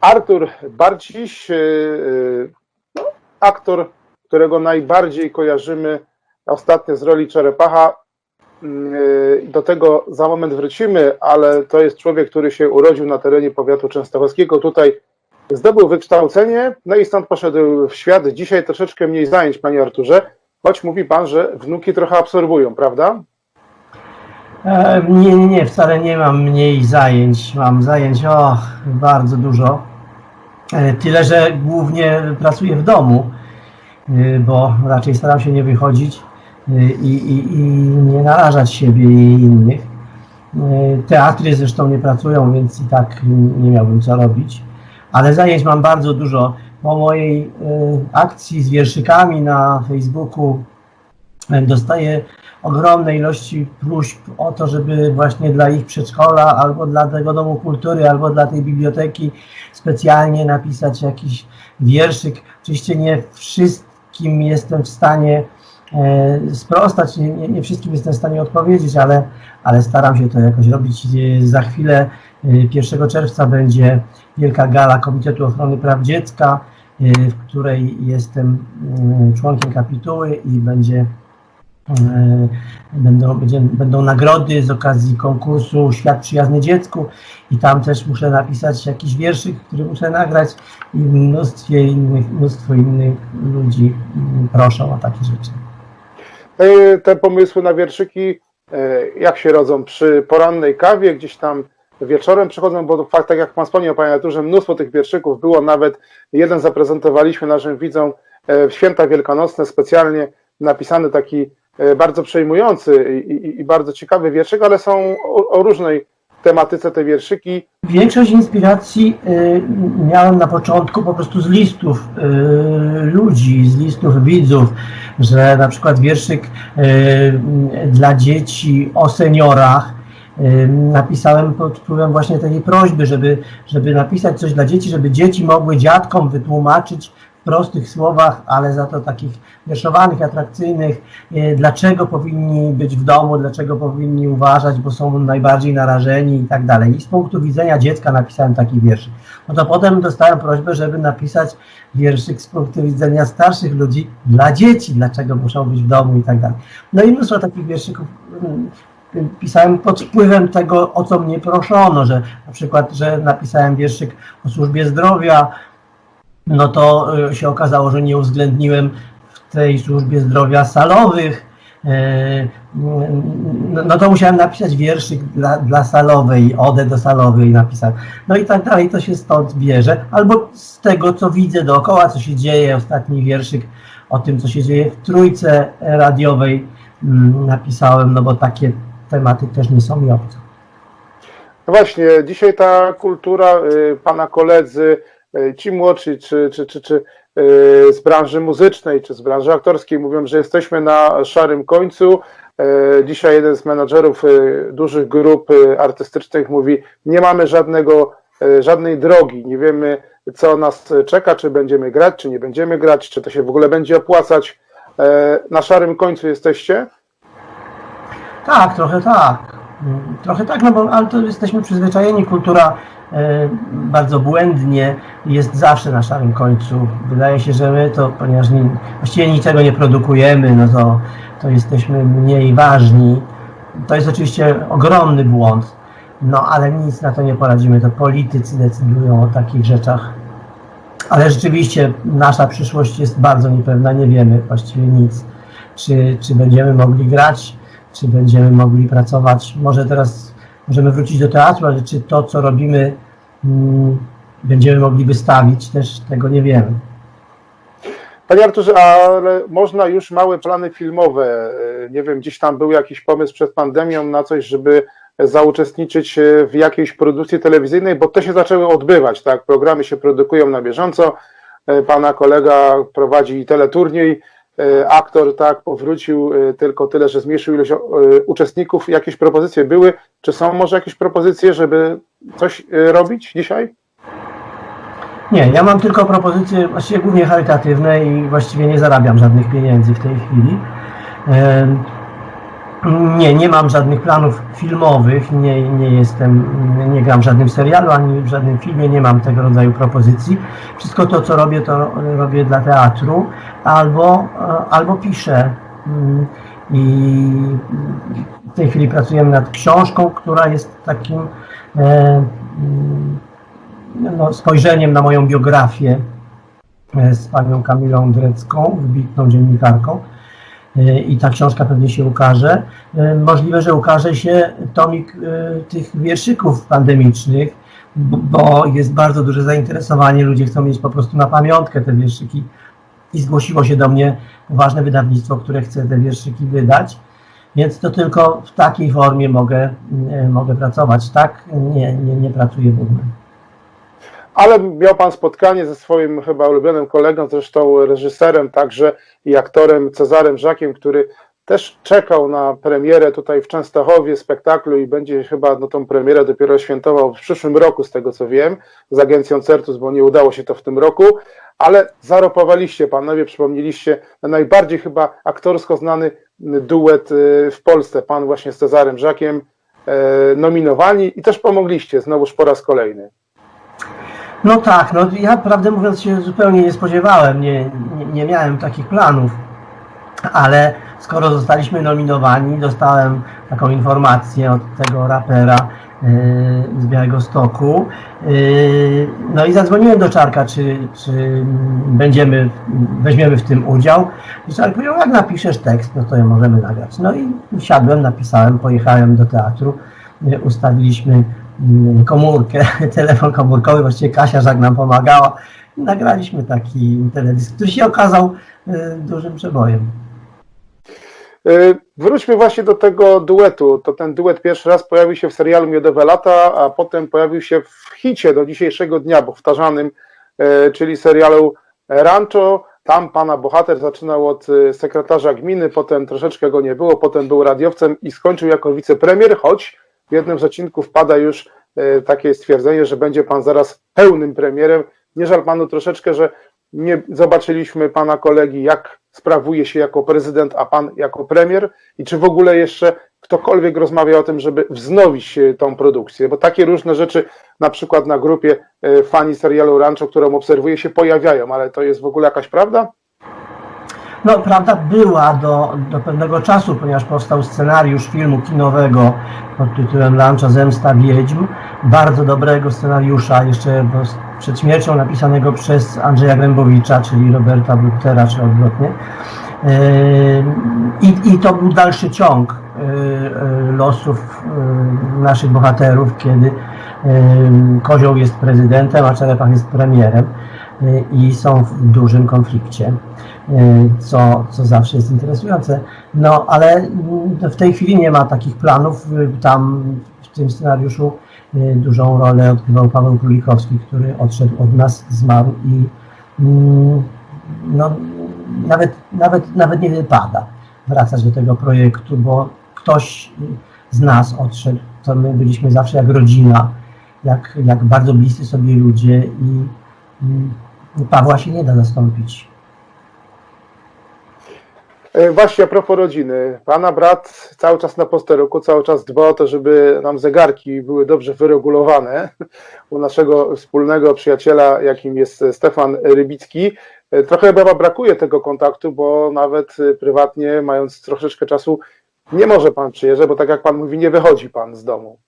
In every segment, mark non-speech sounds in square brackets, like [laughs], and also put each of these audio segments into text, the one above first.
Artur Barciś, e, e, no, aktor, którego najbardziej kojarzymy ostatnio z roli Czerepacha. Mm, e, Do tego za moment wrócimy, ale to jest człowiek, który się urodził na terenie powiatu częstochowskiego. Tutaj zdobył wykształcenie, no i stąd poszedł w świat. Dzisiaj troszeczkę mniej zajęć, panie Arturze, choć mówi pan, że wnuki trochę absorbują, prawda? E, nie, nie, wcale nie mam mniej zajęć. Mam zajęć, o, bardzo dużo. E, Tyle, że głównie pracuję w domu, e, bo raczej staram się nie wychodzić e, i, i, i nie narażać siebie i innych. E, Teatry zresztą nie pracują, więc i tak nie miałbym co robić. Ale zajęć mam bardzo dużo. Po mojej akcji z wierszykami na Facebooku dostaję ogromne ilości próśb o to, żeby właśnie dla ich przedszkola, albo dla tego domu kultury, albo dla tej biblioteki specjalnie napisać jakiś wierszyk. Oczywiście nie wszystkim jestem w stanie e, sprostać, nie, nie, nie wszystkim jestem w stanie odpowiedzieć, ale, ale staram się to jakoś robić. E, Za chwilę, e, 1 czerwca będzie wielka gala Komitetu Ochrony Praw Dziecka, e, w której jestem mm, członkiem kapituły i będzie E, Będą, będzie, będą nagrody z okazji konkursu Świat Przyjazny Dziecku i tam też muszę napisać jakiś wierszyk, który muszę nagrać i mnóstwie innych, mnóstwo innych ludzi proszą o takie rzeczy. E, Te pomysły na wierszyki, e, jak się rodzą? Przy porannej kawie, gdzieś tam wieczorem przychodzą, bo fakt, tak jak Pan wspomniał, Panie Naturze, mnóstwo tych wierszyków było, nawet jeden zaprezentowaliśmy naszym widzom e, w święta wielkanocne, specjalnie napisany taki bardzo przejmujący i, i, i bardzo ciekawy wierszyk, ale są o, o różnej tematyce te wierszyki. Większość inspiracji y, miałem na początku po prostu z listów y, ludzi, z listów widzów, że na przykład wierszyk y, dla dzieci o seniorach napisałem pod wpływem właśnie takiej prośby, żeby, żeby napisać coś dla dzieci, żeby dzieci mogły dziadkom wytłumaczyć prostych słowach, ale za to takich wierszowanych, atrakcyjnych, y, dlaczego powinni być w domu, dlaczego powinni uważać, bo są najbardziej narażeni i tak dalej. I z punktu widzenia dziecka napisałem taki wierszyk. No to potem dostałem prośbę, żeby napisać wierszyk z punktu widzenia starszych ludzi dla dzieci, dlaczego muszą być w domu i tak dalej. No i mnóstwo takich wierszyków mm, pisałem pod wpływem tego, o co mnie proszono, że na przykład, że napisałem wierszyk o służbie zdrowia, no to y, się okazało, że nie uwzględniłem w tej służbie zdrowia salowych. E, No to musiałem napisać wierszyk dla, dla salowej, odę do salowej napisałem. No i tak dalej, to się stąd bierze. Albo z tego, co widzę dookoła, co się dzieje. Ostatni wierszyk o tym, co się dzieje w trójce radiowej mm, napisałem, no bo takie tematy też nie są mi obce. No właśnie, dzisiaj ta kultura, y, pana koledzy, ci młodsi, czy, czy, czy, czy y, z branży muzycznej, czy z branży aktorskiej, mówią, że jesteśmy na szarym końcu. Y, Dzisiaj jeden z menadżerów dużych grup artystycznych mówi, nie mamy żadnego, żadnej drogi, nie wiemy, co nas czeka, czy będziemy grać, czy nie będziemy grać, czy to się w ogóle będzie opłacać. Na szarym końcu jesteście? Tak, trochę tak. Trochę tak, no bo ale to jesteśmy przyzwyczajeni, kultura e, bardzo błędnie jest zawsze na szarym końcu. Wydaje się, że my to, ponieważ nie, właściwie niczego nie produkujemy, no to, to jesteśmy mniej ważni. To jest oczywiście ogromny błąd, no ale nic na to nie poradzimy, to politycy decydują o takich rzeczach. Ale rzeczywiście nasza przyszłość jest bardzo niepewna, nie wiemy właściwie nic. Czy, czy będziemy mogli grać, czy będziemy mogli pracować. Może teraz możemy wrócić do teatru, ale czy to, co robimy, mm, będziemy mogli wystawić, też tego nie wiemy. Panie Arturze, ale można już małe plany filmowe. e, Nie wiem, gdzieś tam był jakiś pomysł przed pandemią na coś, żeby zauczestniczyć e, w jakiejś produkcji telewizyjnej, bo te się zaczęły odbywać, tak? Programy się produkują na bieżąco. E, Pana kolega prowadzi teleturniej, aktor, tak, powrócił, e, tylko tyle, że zmniejszył ilość e, uczestników. Jakieś propozycje były? Czy są może jakieś propozycje, żeby coś e, robić dzisiaj? Nie, ja mam tylko propozycje właściwie głównie charytatywne i właściwie nie zarabiam żadnych pieniędzy w tej chwili. Nie, nie mam żadnych planów filmowych, nie, nie jestem, nie gram w żadnym serialu, ani w żadnym filmie, nie mam tego rodzaju propozycji. Wszystko to, co robię, to robię dla teatru albo, albo piszę. Mm, I w tej chwili pracujemy nad książką, która jest takim e, mm, no, spojrzeniem na moją biografię e, z panią Kamilą Drecką, wybitną dziennikarką. I ta książka pewnie się ukaże. E, Możliwe, że ukaże się tomik e, tych wierszyków pandemicznych, bo jest bardzo duże zainteresowanie. Ludzie chcą mieć po prostu na pamiątkę te wierszyki. I zgłosiło się do mnie ważne wydawnictwo, które chce te wierszyki wydać. Więc to tylko w takiej formie mogę, e, mogę pracować. Tak nie, nie, nie pracuję w ogóle. Ale miał Pan spotkanie ze swoim chyba ulubionym kolegą, zresztą reżyserem także i aktorem Cezarem Żakiem, który też czekał na premierę tutaj w Częstochowie spektaklu i będzie chyba no, tą premierę dopiero świętował w przyszłym roku, z tego co wiem, z agencją Certus, bo nie udało się to w tym roku, ale zaropowaliście panowie, przypomnieliście na najbardziej chyba aktorsko znany duet y, w Polsce, pan właśnie z Cezarem Żakiem, e, nominowani i też pomogliście, znowuż po raz kolejny. No tak, no ja prawdę mówiąc się zupełnie nie spodziewałem, nie, nie, nie miałem takich planów, ale skoro zostaliśmy nominowani, dostałem taką informację od tego rapera yy, z Białego Stoku, yy, no i zadzwoniłem do Czarka, czy, czy będziemy, weźmiemy w tym udział. I Czark powiedział, jak napiszesz tekst, no to je możemy nagrać. No i siadłem, napisałem, pojechałem do teatru, yy, ustawiliśmy komórkę, [laughs] telefon komórkowy, właściwie Kasia Żak nam pomagała. Nagraliśmy taki teledysk, który się okazał y, dużym przebojem. Y, Wróćmy właśnie do tego duetu. To ten duet pierwszy raz pojawił się w serialu Miodowe Lata, a potem pojawił się w hicie do dzisiejszego dnia, powtarzanym, y, czyli serialu Rancho. Tam pana bohater zaczynał od sekretarza gminy, potem troszeczkę go nie było, potem był radiowcem i skończył jako wicepremier, choć w jednym z odcinków pada już y, takie stwierdzenie, że będzie pan zaraz pełnym premierem. Nie żal panu troszeczkę, że nie zobaczyliśmy pana kolegi, jak sprawuje się jako prezydent, a pan jako premier i czy w ogóle jeszcze ktokolwiek rozmawia o tym, żeby wznowić e, tą produkcję, bo takie różne rzeczy na przykład na grupie e, fani serialu Rancho, którą obserwuję się pojawiają, ale to jest w ogóle jakaś prawda? No, prawda była do, do pewnego czasu, ponieważ powstał scenariusz filmu kinowego pod tytułem Lancza Zemsta Wiedźm. Bardzo dobrego scenariusza, jeszcze przed śmiercią napisanego przez Andrzeja Grębowicza, czyli Roberta Bruttera, czy odwrotnie. Yy, I, I to był dalszy ciąg yy, yy, losów naszych bohaterów, kiedy Kozioł jest prezydentem, a Czerepach jest premierem i są w dużym konflikcie y, co, co zawsze jest interesujące. No, ale mm, w tej chwili nie ma takich planów. Y, Tam w tym scenariuszu y, dużą rolę odgrywał Paweł Królikowski, który odszedł od nas, zmarł i mm, no, nawet, nawet, nawet nie wypada wracać do tego projektu, bo ktoś z nas odszedł, to my byliśmy zawsze jak rodzina, jak, jak bardzo bliscy sobie ludzie i mm, Pawła się nie da zastąpić. E, Właśnie a propos rodziny. Pana brat cały czas na posterunku, cały czas dba o to, żeby nam zegarki były dobrze wyregulowane. U naszego wspólnego przyjaciela, jakim jest Stefan Rybicki, e, trochę chyba brakuje tego kontaktu, bo nawet e, prywatnie, mając troszeczkę czasu, nie może pan przyjeżdżać, bo tak jak pan mówi, nie wychodzi pan z domu.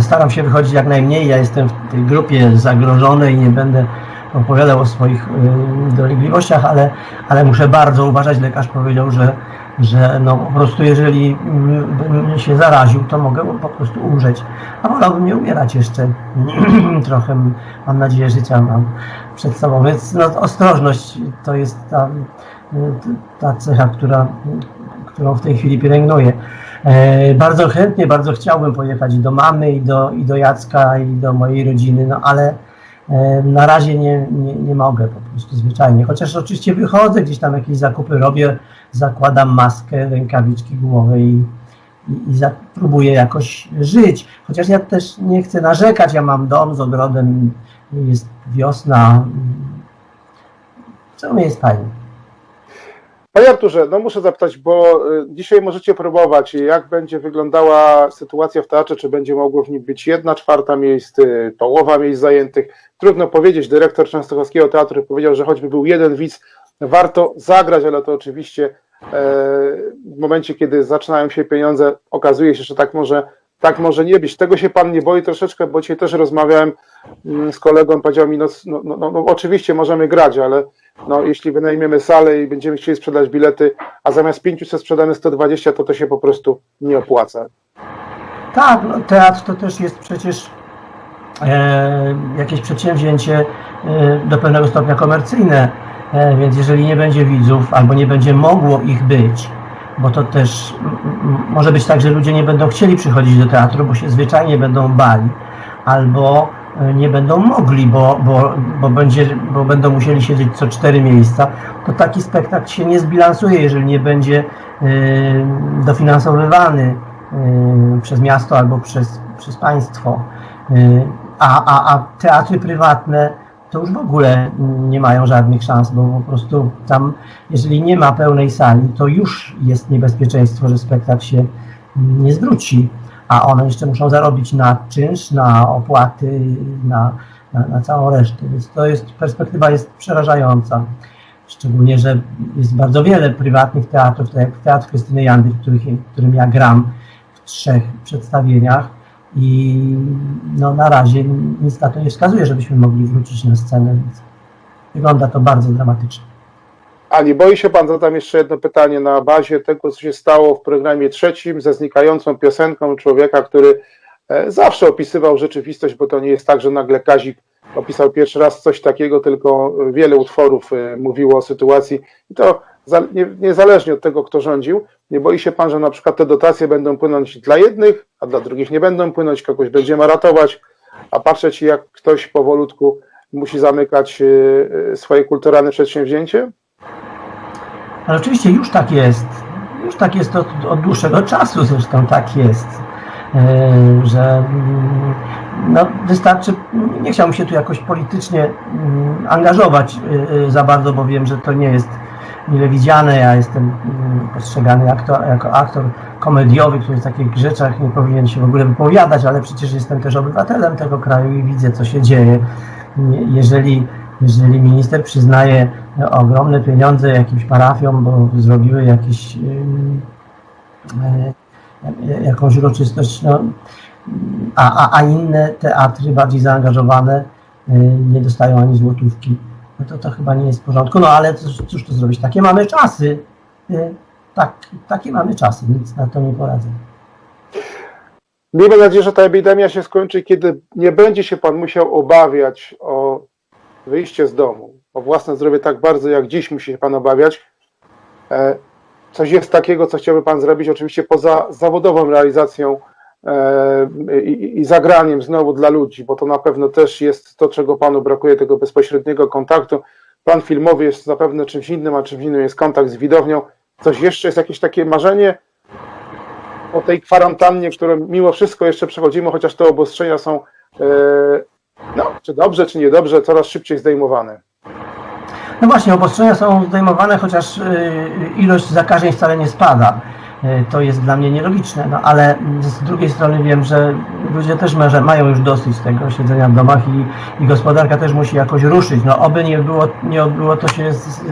Staram się wychodzić jak najmniej. Ja jestem w tej grupie zagrożonej i nie będę opowiadał o swoich y, dolegliwościach, ale, ale muszę bardzo uważać. Lekarz powiedział, że, że no po prostu jeżeli mm, bym się zaraził, to mogę po prostu umrzeć. A wolałbym nie umierać jeszcze. [clears throat] Trochę mam nadzieję życia mam przed sobą. Więc no, ostrożność to jest ta, ta cecha, która, którą w tej chwili pielęgnuję. E, Bardzo chętnie, bardzo chciałbym pojechać i do mamy, i do, i do Jacka, i do mojej rodziny, no ale na razie nie, nie, nie mogę po prostu zwyczajnie. Chociaż oczywiście wychodzę, gdzieś tam jakieś zakupy robię, zakładam maskę, rękawiczki gumowe i, i, i za, próbuję jakoś żyć. Chociaż ja też nie chcę narzekać, ja mam dom z ogrodem, jest wiosna, co mnie jest fajnie. Panie Arturze, no muszę zapytać, bo y, dzisiaj możecie próbować, jak będzie wyglądała sytuacja w teatrze, czy będzie mogło w nim być jedna czwarta miejsc, y, połowa miejsc zajętych. Trudno powiedzieć, dyrektor Częstochowskiego Teatru powiedział, że choćby był jeden widz, warto zagrać, ale to oczywiście e, w momencie, kiedy zaczynają się pieniądze, okazuje się, że tak może, tak może nie być. Tego się pan nie boi troszeczkę, bo dzisiaj też rozmawiałem mm, z kolegą, powiedział mi, no, no, no, no oczywiście możemy grać, ale no, jeśli wynajmiemy salę i będziemy chcieli sprzedać bilety, a zamiast 500 sprzedamy 120, to to się po prostu nie opłaca. Tak, no, teatr to też jest przecież e, jakieś przedsięwzięcie e, do pewnego stopnia komercyjne, e, więc jeżeli nie będzie widzów albo nie będzie mogło ich być, bo to też może być tak, że ludzie nie będą chcieli przychodzić do teatru, bo się zwyczajnie będą bali, albo e, nie będą mogli, bo, bo, bo, będzie, bo będą musieli siedzieć co cztery miejsca, to taki spektakl się nie zbilansuje, jeżeli nie będzie e, dofinansowywany y, przez miasto albo przez, przez państwo. A, a, a teatry prywatne to już w ogóle nie mają żadnych szans, bo po prostu tam, jeżeli nie ma pełnej sali, to już jest niebezpieczeństwo, że spektakl się nie zwróci, a one jeszcze muszą zarobić na czynsz, na opłaty, na, na, na całą resztę. Więc to jest, perspektywa jest przerażająca. Szczególnie, że jest bardzo wiele prywatnych teatrów, tak jak Teatr Krystyny Jandy, w, których, w którym ja gram w trzech przedstawieniach i no, na razie nic na to nie wskazuje, żebyśmy mogli wrócić na scenę, więc wygląda to bardzo dramatycznie. A nie boi się pan, zadam jeszcze jedno pytanie na bazie tego, co się stało w programie trzecim ze znikającą piosenką człowieka, który e, zawsze opisywał rzeczywistość, bo to nie jest tak, że nagle Kazik opisał pierwszy raz coś takiego, tylko wiele utworów e, mówiło o sytuacji i to za- nie- niezależnie od tego, kto rządził, nie boi się pan, że na przykład te dotacje będą płynąć dla jednych, a dla drugich nie będą płynąć, kogoś będziemy ratować, a patrzeć jak ktoś powolutku musi zamykać e, e, swoje kulturalne przedsięwzięcie? Ale oczywiście już tak jest. Już tak jest od, od dłuższego czasu zresztą tak jest, e, że mm, no, wystarczy, nie chciałbym się tu jakoś politycznie mm, angażować za bardzo, bo wiem, że to nie jest mile widziane. Ja jestem mm, postrzegany aktor, jako aktor komediowy, który w takich rzeczach nie powinien się w ogóle wypowiadać, ale przecież jestem też obywatelem tego kraju i widzę, co się dzieje. Jeżeli jeżeli minister przyznaje ogromne pieniądze jakimś parafiom, bo zrobiły jakieś, ym, e, jakąś uroczystość, no, a, a, a inne teatry bardziej zaangażowane y, nie dostają ani złotówki, to to chyba nie jest w porządku. No ale cóż, cóż to zrobić? Takie mamy czasy. Y, Tak, takie mamy czasy, nic na to nie poradzę. Miejmy nadzieję, że ta epidemia się skończy, kiedy nie będzie się pan musiał obawiać o wyjście z domu, o własne zdrowie tak bardzo, jak dziś musi się pan obawiać. E, Coś jest takiego, co chciałby pan zrobić, oczywiście poza zawodową realizacją i, i zagraniem znowu dla ludzi, bo to na pewno też jest to, czego panu brakuje, tego bezpośredniego kontaktu. Plan filmowy jest zapewne czymś innym, a czymś innym jest kontakt z widownią. Coś jeszcze jest jakieś takie marzenie o tej kwarantannie, którą mimo wszystko jeszcze przechodzimy, chociaż te obostrzenia są, e, no, czy dobrze, czy niedobrze, coraz szybciej zdejmowane. No właśnie, obostrzenia są zdejmowane, chociaż y, ilość zakażeń wcale nie spada. Y, To jest dla mnie nielogiczne, no ale z drugiej strony wiem, że ludzie też mają już dosyć tego siedzenia w domach i, i gospodarka też musi jakoś ruszyć. No oby nie było, nie odbyło to się z,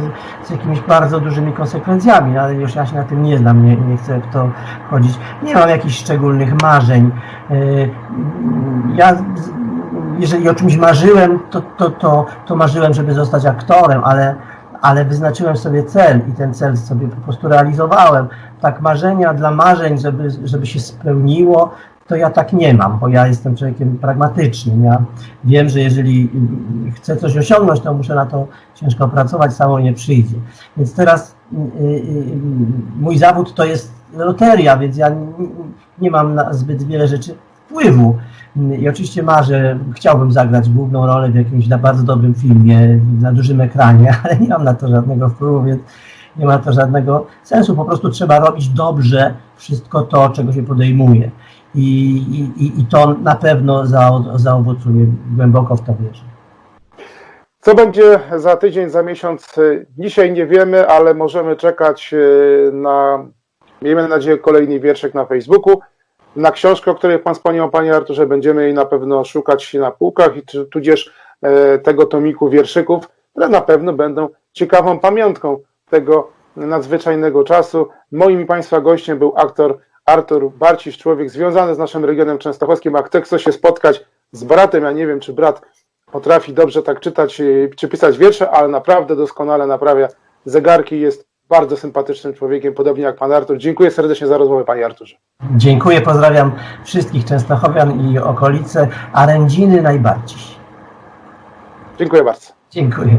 z, jakimiś bardzo dużymi konsekwencjami, no, ale już ja się na tym nie znam, nie, nie chcę w to wchodzić. Nie mam jakichś szczególnych marzeń. Y, Ja jeżeli o czymś marzyłem, to, to, to, to marzyłem, żeby zostać aktorem, ale, ale wyznaczyłem sobie cel i ten cel sobie po prostu realizowałem. Tak marzenia dla marzeń, żeby, żeby się spełniło, to ja tak nie mam, bo ja jestem człowiekiem pragmatycznym. Ja wiem, że jeżeli chcę coś osiągnąć, to muszę na to ciężko pracować, samo nie przyjdzie. Więc teraz y, y, y, mój zawód to jest loteria, więc ja nie mam zbyt wiele rzeczy wpływu. I oczywiście marzę, chciałbym zagrać główną rolę w jakimś na bardzo dobrym filmie, na dużym ekranie, [laughs] ale nie mam na to żadnego wpływu, więc nie ma to żadnego sensu. Po prostu trzeba robić dobrze wszystko to, czego się podejmuje. I, i, i- to na pewno za, zaowocuje, głęboko w to wierzę. Co będzie za tydzień, za miesiąc? Dzisiaj nie wiemy, ale możemy czekać y, na, miejmy nadzieję, kolejny wierszyk na Facebooku. Na książkę, o której Pan wspomniał, Panie Arturze, będziemy jej na pewno szukać na półkach, i tu- tudzież e, tego tomiku wierszyków, które na pewno będą ciekawą pamiątką tego nadzwyczajnego czasu. Moim i Państwa gościem był aktor Artur Barciś, człowiek związany z naszym regionem częstochowskim. A kto chce się spotkać z bratem, ja nie wiem, czy brat potrafi dobrze tak czytać y, czy pisać wiersze, ale naprawdę doskonale naprawia zegarki. Jest bardzo sympatycznym człowiekiem, podobnie jak pan Artur. Dziękuję serdecznie za rozmowę, panie Arturze. Dziękuję, pozdrawiam wszystkich Częstochowian i okolice, a Rędziny najbardziej. Dziękuję bardzo. Dziękuję.